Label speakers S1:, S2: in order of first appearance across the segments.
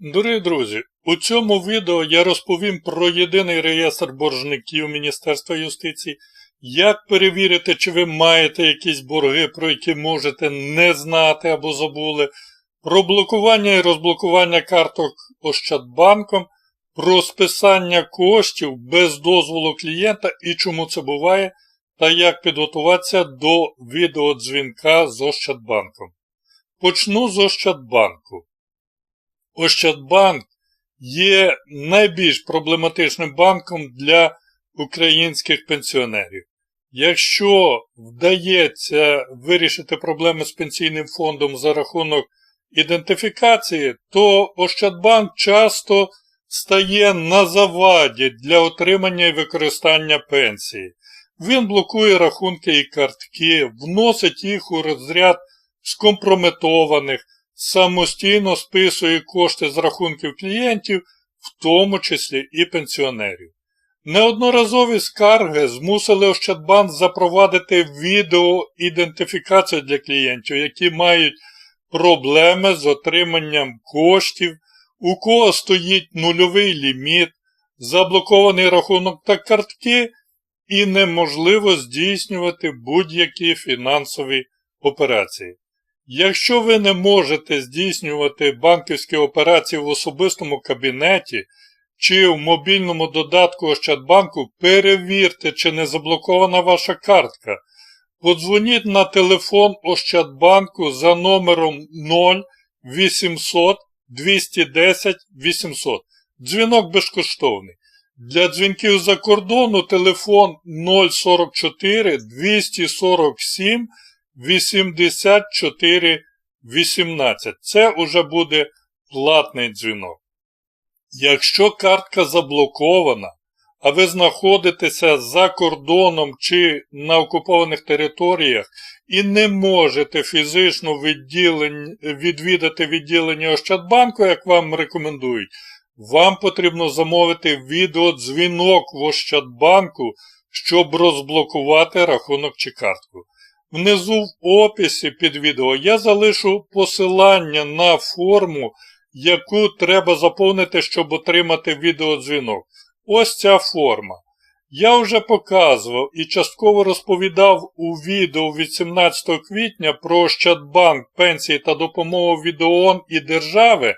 S1: Дорогі друзі, у цьому відео я розповім про єдиний реєстр боржників Міністерства юстиції, як перевірити, чи ви маєте якісь борги, про які можете не знати або забули, про блокування і розблокування карток Ощадбанком, про списання коштів без дозволу клієнта і чому це буває, та як підготуватися до відеодзвінка з Ощадбанком. Почну з Ощадбанку. Ощадбанк є найбільш проблематичним банком для українських пенсіонерів. Якщо вдається вирішити проблеми з пенсійним фондом за рахунок ідентифікації, то Ощадбанк часто стає на заваді для отримання і використання пенсії. Він блокує рахунки і картки, вносить їх у розряд скомпрометованих, самостійно списує кошти з рахунків клієнтів, в тому числі і пенсіонерів. Неодноразові скарги змусили Ощадбанк запровадити відеоідентифікацію для клієнтів, які мають проблеми з отриманням коштів, у кого стоїть нульовий ліміт, заблокований рахунок та картки, і неможливо здійснювати будь-які фінансові операції. Якщо ви не можете здійснювати банківські операції в особистому кабінеті чи в мобільному додатку Ощадбанку, перевірте, чи не заблокована ваша картка. Подзвоніть на телефон Ощадбанку за номером 0800 210 800. Дзвінок безкоштовний. Для дзвінків за кордону телефон 044 247 8418. Це уже буде платний дзвінок. Якщо картка заблокована, а ви знаходитеся за кордоном чи на окупованих територіях і не можете фізично відвідати відділення Ощадбанку, як вам рекомендують, вам потрібно замовити відеодзвінок в Ощадбанку, щоб розблокувати рахунок чи картку. Внизу в описі під відео я залишу посилання на форму, яку треба заповнити, щоб отримати відеодзвінок. Ось ця форма. Я вже показував і частково розповідав у відео від 17 квітня про Ощадбанк, пенсії та допомогу від ООН і держави,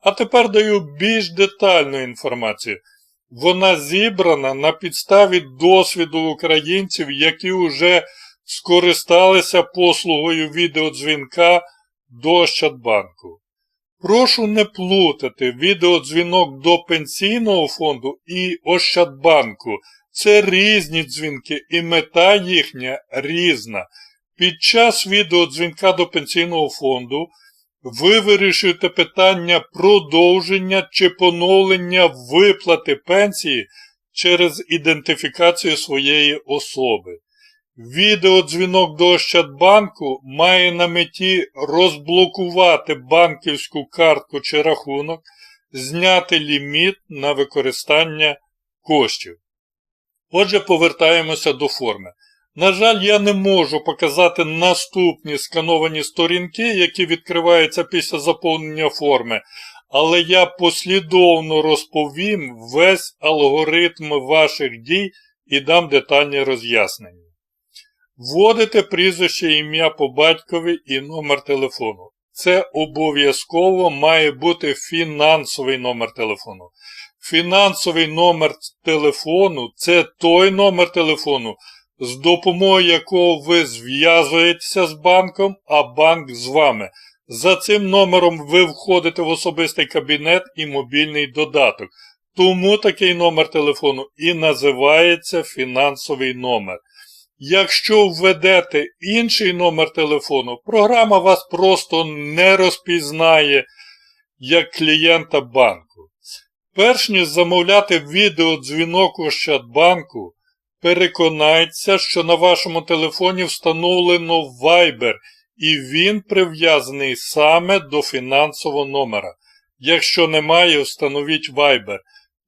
S1: а тепер даю більш детальну інформацію. Вона зібрана на підставі досвіду українців, які вже скористалися послугою відеодзвінка до Ощадбанку. Прошу не плутати відеодзвінок до пенсійного фонду і Ощадбанку. Це різні дзвінки і мета їхня різна. Під час відеодзвінка до пенсійного фонду ви вирішуєте питання продовження чи поновлення виплати пенсії через ідентифікацію своєї особи. Відеодзвінок до Ощадбанку має на меті розблокувати банківську картку чи рахунок, зняти ліміт на використання коштів. Отже, повертаємося до форми. На жаль, я не можу показати наступні скановані сторінки, які відкриваються після заповнення форми, але я послідовно розповім весь алгоритм ваших дій і дам детальні роз'яснення. Вводите прізвище ім'я по батькові і номер телефону. Це обов'язково має бути фінансовий номер телефону. Фінансовий номер телефону це той номер телефону, з допомогою якого ви зв'язуєтеся з банком, а банк з вами. За цим номером ви входите в особистий кабінет і мобільний додаток. Тому такий номер телефону і називається фінансовий номер. Якщо введете інший номер телефону, програма вас просто не розпізнає як клієнта банку. Перш ніж замовляти відеодзвінок Ощадбанку, переконайтеся, що на вашому телефоні встановлено Viber і він прив'язаний саме до фінансового номера. Якщо немає, встановіть Viber.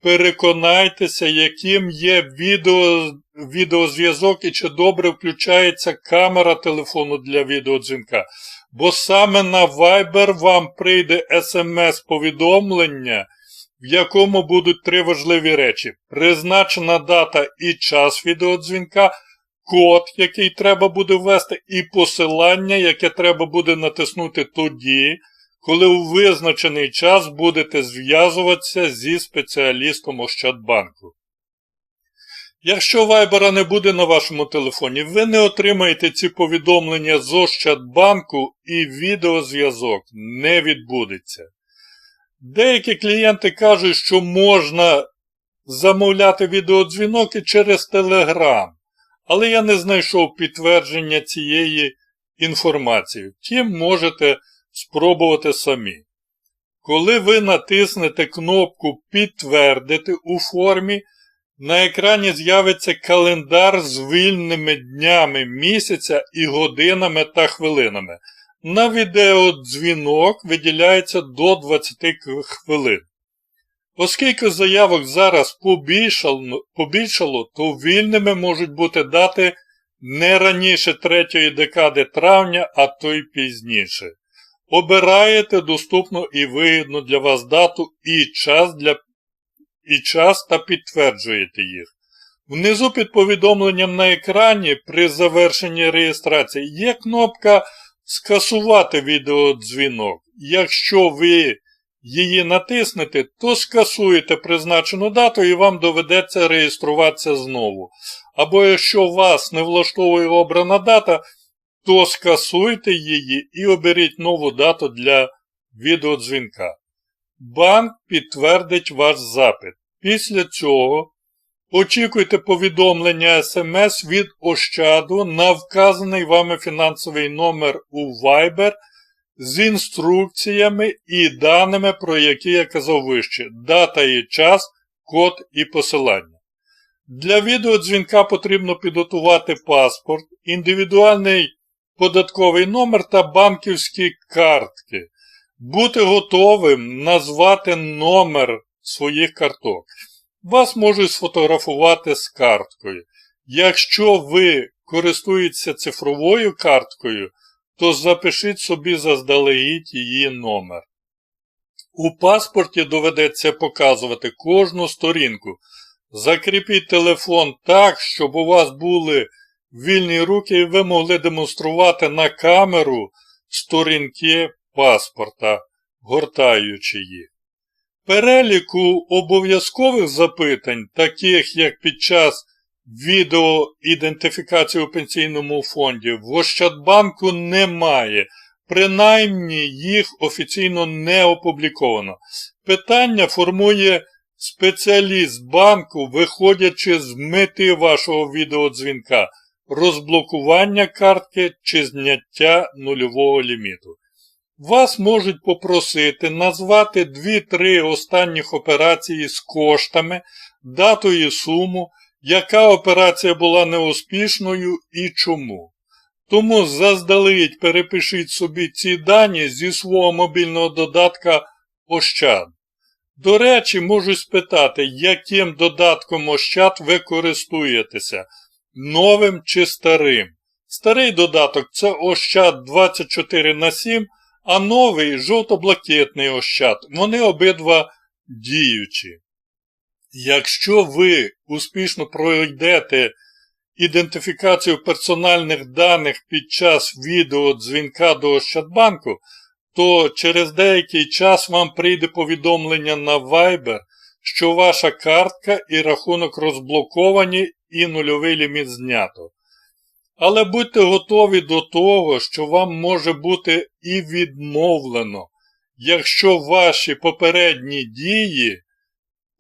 S1: Переконайтеся, яким є відео, відеозв'язок і чи добре включається камера телефону для відеодзвінка. Бо саме на Viber вам прийде смс-повідомлення, в якому будуть три важливі речі: призначена дата і час відеодзвінка, код, який треба буде ввести, і посилання, яке треба буде натиснути тоді, коли у визначений час будете зв'язуватися зі спеціалістом Ощадбанку. Якщо вайбера не буде на вашому телефоні, ви не отримаєте ці повідомлення з Ощадбанку і відеозв'язок не відбудеться. Деякі клієнти кажуть, що можна замовляти відеодзвінок і через Telegram, але я не знайшов підтвердження цієї інформації. Втім, можете спробувати самі. Коли ви натиснете кнопку Підтвердити у формі, на екрані з'явиться календар з вільними днями місяця і годинами та хвилинами. На відеодзвінок виділяється до 20 хвилин. Оскільки заявок зараз побільшало, то вільними можуть бути дати не раніше третьої декади травня, а то й пізніше. Обираєте доступну і вигідну для вас дату і час, для... і час та підтверджуєте їх. Внизу під повідомленням на екрані при завершенні реєстрації є кнопка Скасувати відеодзвінок. Якщо ви її натиснете, то скасуєте призначену дату і вам доведеться реєструватися знову. Або якщо вас не влаштовує обрана дата, то скасуйте її і оберіть нову дату для відеодзвінка. Банк підтвердить ваш запит. Після цього очікуйте повідомлення смс від Ощаду на вказаний вами фінансовий номер у Viber з інструкціями і даними, про які я казав вище, дата і час, код і посилання. Для відеодзвінка потрібно підготувати паспорт, індивідуальний податковий номер та банківські картки. Бути готовим назвати номер своїх карток. Вас можуть сфотографувати з карткою. Якщо ви користуєтеся цифровою карткою, то запишіть собі заздалегідь її номер. У паспорті доведеться показувати кожну сторінку. Закріпіть телефон так, щоб у вас були вільні руки ви могли демонструвати на камеру сторінки паспорта, гортаючи їх. Переліку обов'язкових запитань, таких як під час відеоідентифікації у пенсійному фонді, в Ощадбанку немає. Принаймні їх офіційно не опубліковано. Питання формує спеціаліст банку, виходячи з мети вашого відеодзвінка розблокування картки чи зняття нульового ліміту. Вас можуть попросити назвати 2-3 останніх операції з коштами, дату і суму, яка операція була неуспішною і чому. Тому заздалегідь перепишіть собі ці дані зі свого мобільного додатка Ощад. До речі, можу спитати, яким додатком Ощад ви користуєтеся новим чи старим. Старий додаток це Ощад 24 на 7, а новий жовто-блакитний Ощад. Вони обидва діючі. Якщо ви успішно пройдете ідентифікацію персональних даних під час відеодзвінка до Ощадбанку, то через деякий час вам прийде повідомлення на Viber, що ваша картка і рахунок розблоковані і нульовий ліміт знято. Але будьте готові до того, що вам може бути і відмовлено, якщо ваші попередні дії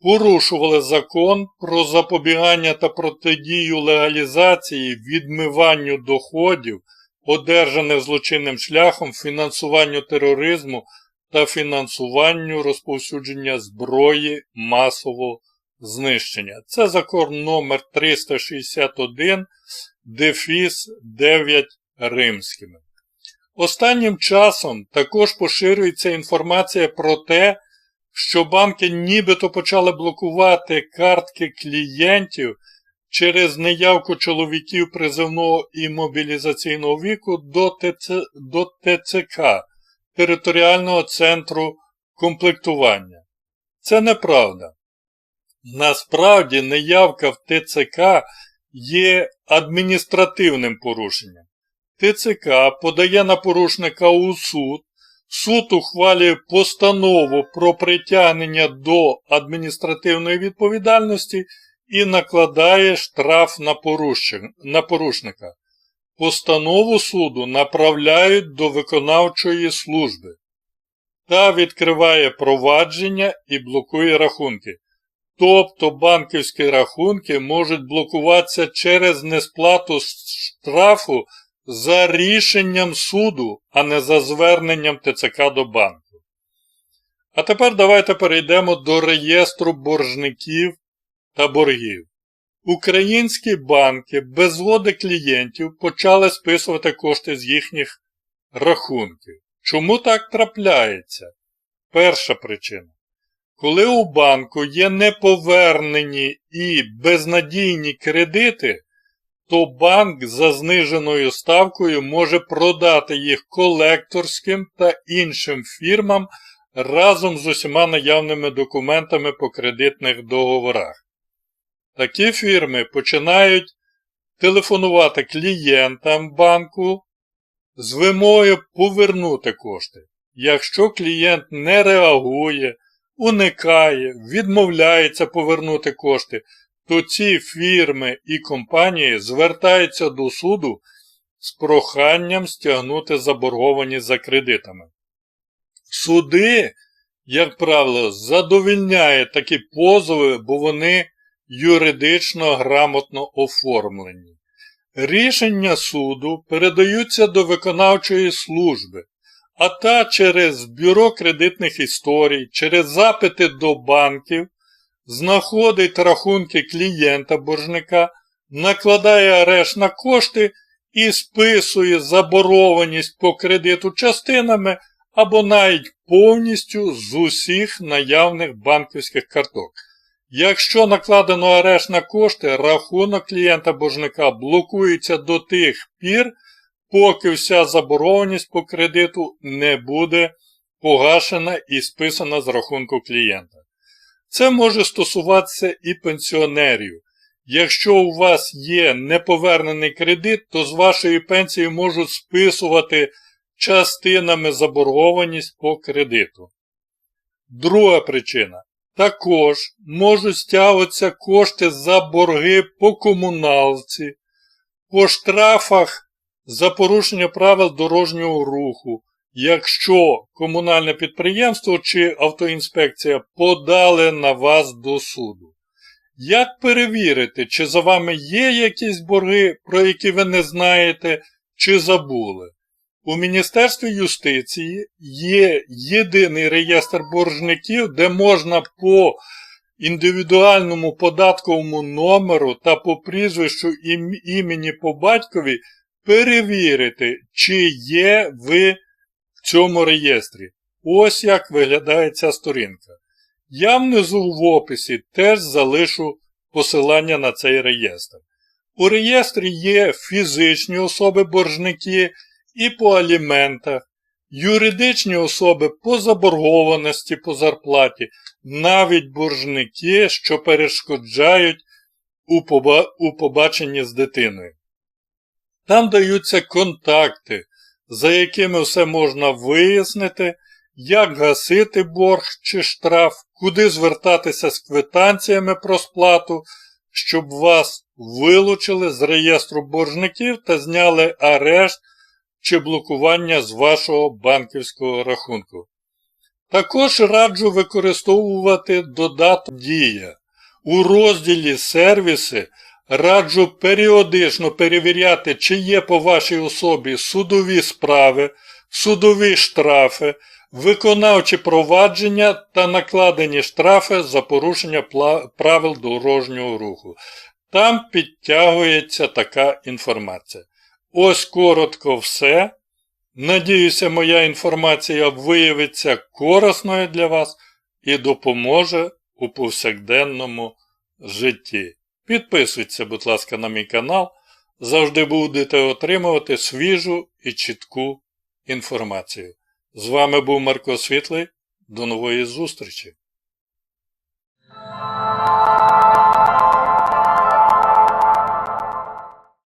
S1: порушували закон про запобігання та протидію легалізації, відмиванню доходів, одержаних злочинним шляхом, фінансуванню тероризму та фінансуванню розповсюдження зброї масового знищення. Це закон номер 361 дефіс 9 римськими. Останнім часом також поширюється інформація про те, що банки нібито почали блокувати картки клієнтів через неявку чоловіків призивного і мобілізаційного віку до, ТЦ, до ТЦК територіального центру комплектування. Це неправда. Насправді неявка в ТЦК є адміністративним порушенням. ТЦК подає на порушника у суд, суд ухвалює постанову про притягнення до адміністративної відповідальності і накладає штраф на, порушника. Постанову суду направляють до виконавчої служби та відкриває провадження і блокує рахунки. Тобто банківські рахунки можуть блокуватися через несплату штрафу за рішенням суду, а не за зверненням ТЦК до банку. А тепер давайте перейдемо до реєстру боржників та боргів. Українські банки без згоди клієнтів почали списувати кошти з їхніх рахунків. Чому так трапляється? Перша причина. Коли у банку є неповернені і безнадійні кредити, то банк за зниженою ставкою може продати їх колекторським та іншим фірмам разом з усіма наявними документами по кредитних договорах. Такі фірми починають телефонувати клієнтам банку з вимогою повернути кошти. Якщо клієнт не реагує, уникає, відмовляється повернути кошти, то ці фірми і компанії звертаються до суду з проханням стягнути заборгованість за кредитами. Суди, як правило, задовільняють такі позови, бо вони юридично грамотно оформлені. Рішення суду передаються до виконавчої служби, а та через бюро кредитних історій, через запити до банків знаходить рахунки клієнта боржника, накладає арешт на кошти і списує заборованість по кредиту частинами або навіть повністю з усіх наявних банківських карток. Якщо накладено арешт на кошти, рахунок клієнта боржника блокується до тих пір, поки вся заборгованість по кредиту не буде погашена і списана з рахунку клієнта. Це може стосуватися і пенсіонерів. Якщо у вас є неповернений кредит, то з вашої пенсії можуть списувати частинами заборгованість по кредиту. Друга причина. Також можуть стягуватися кошти за борги по комуналці, по штрафах за порушення правил дорожнього руху, якщо комунальне підприємство чи автоінспекція подали на вас до суду. Як перевірити, чи за вами є якісь борги, про які ви не знаєте, чи забули? У Міністерстві юстиції є єдиний реєстр боржників, де можна по індивідуальному податковому номеру та по прізвищу імені по батькові перевірити, чи є ви в цьому реєстрі. Ось як виглядає ця сторінка. Я внизу в описі теж залишу посилання на цей реєстр. У реєстрі є фізичні особи-боржники і по аліментах, юридичні особи по заборгованості по зарплаті, навіть боржники, що перешкоджають у, побаченні з дитиною. Там даються контакти, за якими все можна вияснити, як гасити борг чи штраф, куди звертатися з квитанціями про сплату, щоб вас вилучили з реєстру боржників та зняли арешт чи блокування з вашого банківського рахунку. Також раджу використовувати додаток Дія. У розділі Сервіси раджу періодично перевіряти, чи є по вашій особі судові справи, судові штрафи, виконавчі провадження та накладені штрафи за порушення правил дорожнього руху. Там підтягується така інформація. Ось коротко все. Надіюся, моя інформація виявиться корисною для вас. і допоможе у повсякденному житті. Підписуйтеся, будь ласка, на мій канал. Завжди будете отримувати свіжу і чітку інформацію. З вами був Марко Світлий. До нової зустрічі!